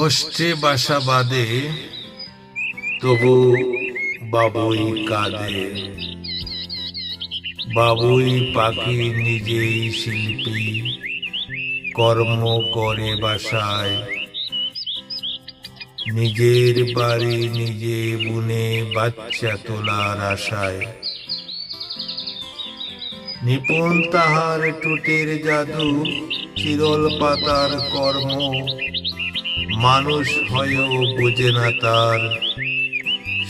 কষ্টে বাসা বাঁধে, তবু বাবুই কাঁদে। বাবুই পাখি নিজেই শিল্পী, কর্ম করে বাসায়। নিজের বাড়ি নিজে বুনে বাচ্চা তোলার আশায়। নিপুণ তাহার টুটের জাদু, চিরল পাতার কর্ম মানুষ হয়েও বোঝে না তার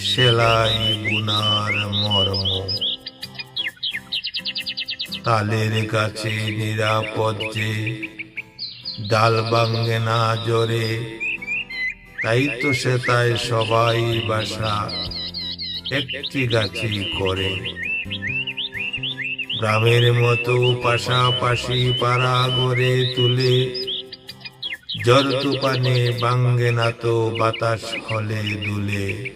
সেলাই বুনার মর্ম। তালের গাছে নিরাপদ যে ডাল ভাঙ্গে না জরে তাই তো সে তাই সবাই বাসা একটি গাছেই করে। গ্রামের মতো পাশাপাশি পাড়া গড়ে তুলে জ্বর তুফানে বাঙ্গে না তো বাতাস হলে দুলে।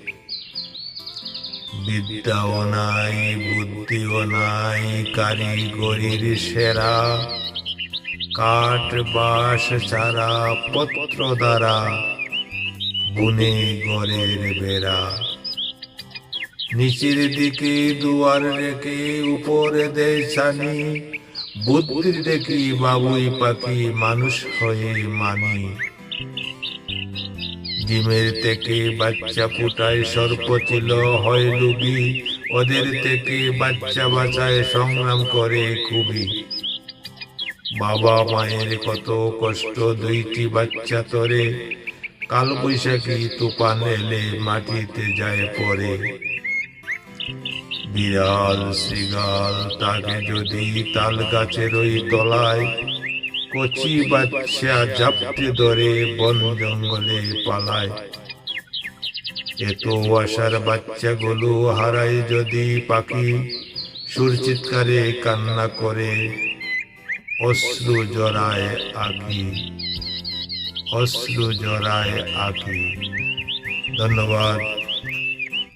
বিদ্যাও নাই, বুদ্ধিও নাই, কারিগরির সেরা। কাঠ, বাঁশ, চারা, পত্র দ্বারা বুনে গড়ের বেড়া। নিচের দিকে দুয়ার রেখে উপরে দেয় ছানি বুদ্ধির দেখি বাবুই পাখি মানুষ হয়ে মানি। ডিমের থেকে বাচ্চা ফুটায় সর্প ছিল হয় লুবি, ওদের থেকে বাচ্চা বাঁচায় সংগ্রাম করে খুবই বাবা মায়ের কত কষ্ট দুইটি বাচ্চা তরে কাল বৈশাখী তুফান এলে মাটিতে যায় পরে। বিড়াল শ্রীগাল তাকে যদি তাল গাছের ওই তলায় কচি বাচ্চা জাপটে ধরে বন জঙ্গলে পালায় এত আশার বাচ্চাগুলো হারায় যদি পাখি সুর চিৎকারে কান্না করে, অশ্রু জড়ায় আঁকি, অশ্রু জড়ায় আঁকি। ধন্যবাদ।